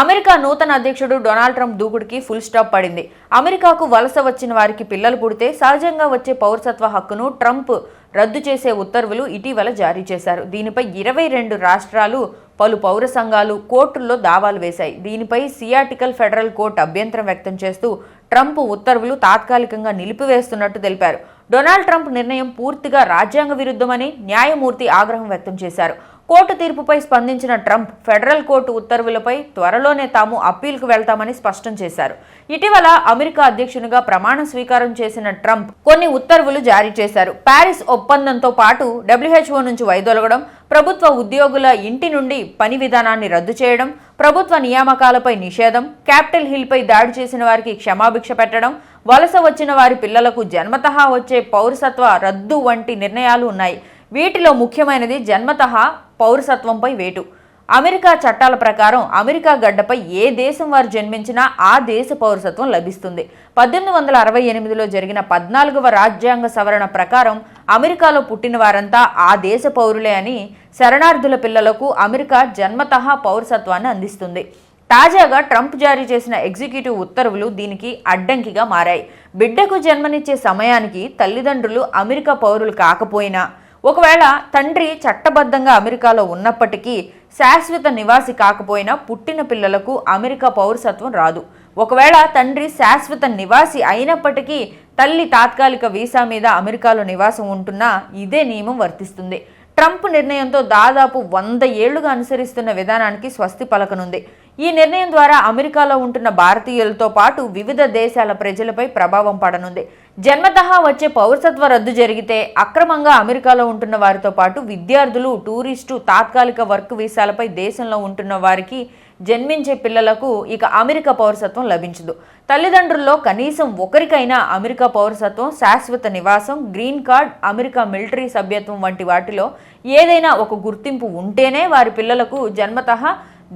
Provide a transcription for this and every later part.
America నూతన అధ్యక్షుడు Donald Trump దూకుడికి ఫుల్ స్టాప్ పడింది. అమెరికాకు వలస వచ్చిన వారికి పిల్లలు పుడితే సహజంగా వచ్చే పౌరసత్వ హక్కును ట్రంప్ రద్దు చేసే ఉత్తర్వులు ఇటీవల జారీ చేశారు. దీనిపై ఇరవై రెండు రాష్ట్రాలు పలు పౌర సంఘాలు కోర్టుల్లో దావాలు వేశాయి. దీనిపై సియాటికల్ ఫెడరల్ కోర్టు అభ్యంతరం వ్యక్తం చేస్తూ ట్రంప్ ఉత్తర్వులు తాత్కాలికంగా నిలిపివేస్తున్నట్టు తెలిపారు. డొనాల్డ్ ట్రంప్ నిర్ణయం పూర్తిగా రాజ్యాంగ విరుద్ధమని న్యాయమూర్తి ఆగ్రహం వ్యక్తం చేశారు. కోర్టు తీర్పుపై స్పందించిన ట్రంప్ ఫెడరల్ కోర్టు ఉత్తర్వులపై త్వరలోనే తాము అప్పీల్కు వెళ్తామని స్పష్టం చేశారు. ఇటీవల అమెరికా అధ్యక్షునిగా ప్రమాణ స్వీకారం చేసిన ట్రంప్ కొన్ని ఉత్తర్వులు జారీ చేశారు. ప్యారిస్ ఒప్పందంతో పాటు డబ్ల్యూహెచ్ఓ నుంచి వైదొలగడం ప్రభుత్వ ఉద్యోగుల ఇంటి నుండి పని విధానాన్ని రద్దు చేయడం ప్రభుత్వ నియామకాలపై నిషేధం క్యాపిటల్ హిల్పై దాడి చేసిన వారికి క్షమాభిక్ష పెట్టడం వలస వచ్చిన వారి పిల్లలకు జన్మతహా వచ్చే పౌరసత్వ రద్దు వంటి నిర్ణయాలు ఉన్నాయి. వీటిలో ముఖ్యమైనది జన్మతః పౌరసత్వంపై వేటు. అమెరికా చట్టాల ప్రకారం అమెరికా గడ్డపై ఏ దేశం వారు జన్మించినా ఆ దేశ పౌరసత్వం లభిస్తుంది. పద్దెనిమిది వందల అరవై ఎనిమిదిలో జరిగిన పద్నాలుగవ రాజ్యాంగ సవరణ ప్రకారం అమెరికాలో పుట్టిన వారంతా ఆ దేశ పౌరులే అని శరణార్థుల పిల్లలకు అమెరికా జన్మతః పౌరసత్వాన్ని అందిస్తుంది. తాజాగా ట్రంప్ జారీ చేసిన ఎగ్జిక్యూటివ్ ఉత్తర్వులు దీనికి అడ్డంకిగా మారాయి. బిడ్డకు జన్మనిచ్చే సమయానికి తల్లిదండ్రులు అమెరికా పౌరులు కాకపోయినా ఒకవేళ తండ్రి చట్టబద్ధంగా అమెరికాలో ఉన్నప్పటికీ శాశ్వత నివాసి కాకపోయినా పుట్టిన పిల్లలకు అమెరికా పౌరసత్వం రాదు. ఒకవేళ తండ్రి శాశ్వత నివాసి అయినప్పటికీ తల్లి తాత్కాలిక వీసా మీద అమెరికాలో నివాసం ఉంటున్నా ఇదే నియమం వర్తిస్తుంది. ట్రంప్ నిర్ణయంతో దాదాపు వంద ఏళ్ళుగా అనుసరిస్తున్న విధానానికి స్వస్తి పలకనుంది. ఈ నిర్ణయం ద్వారా అమెరికాలో ఉంటున్న భారతీయులతో పాటు వివిధ దేశాల ప్రజలపై ప్రభావం పడనుంది. జన్మతహా వచ్చే పౌరసత్వ రద్దు జరిగితే అక్రమంగా అమెరికాలో ఉంటున్న వారితో పాటు విద్యార్థులు టూరిస్టు తాత్కాలిక వర్క్ వీసాలపై దేశంలో ఉంటున్న వారికి జన్మించే పిల్లలకు ఇక అమెరికా పౌరసత్వం లభించదు. తల్లిదండ్రుల్లో కనీసం ఒకరికైనా అమెరికా పౌరసత్వం శాశ్వత నివాసం గ్రీన్ కార్డ్ అమెరికా మిలిటరీ సభ్యత్వం వంటి వాటిలో ఏదైనా ఒక గుర్తింపు ఉంటేనే వారి పిల్లలకు జన్మతః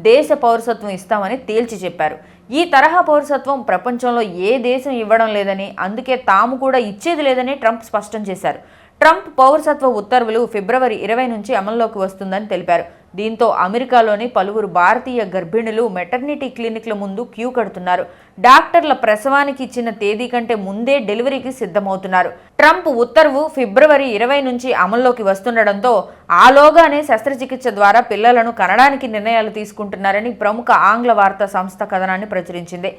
దేశ పౌరసత్వం ఇస్తామని తేల్చి చెప్పారు. ఈ తరహా పౌరసత్వం ప్రపంచంలో ఏ దేశం ఇవ్వడం లేదని అందుకే తాము కూడా ఇచ్చేది లేదని ట్రంప్ స్పష్టం చేశారు. ట్రంప్ పౌరసత్వ ఉత్తర్వులు ఫిబ్రవరి ఇరవై నుంచి అమల్లోకి వస్తుందని తెలిపారు. దీంతో అమెరికాలోని పలువురు భారతీయ గర్భిణులు మెటర్నిటీ క్లినిక్ల ముందు క్యూ కడుతున్నారు. డాక్టర్ల ప్రసవానికి ఇచ్చిన తేదీ కంటే ముందే డెలివరీకి సిద్ధమవుతున్నారు. ట్రంప్ ఉత్తర్వు ఫిబ్రవరి ఇరవై నుంచి అమల్లోకి వస్తుండడంతో ఆలోగానే శస్త్రచికిత్స ద్వారా పిల్లలను కనడానికి నిర్ణయాలు తీసుకుంటున్నారని ప్రముఖ ఆంగ్ల వార్తా సంస్థ కథనాన్ని ప్రచురించింది.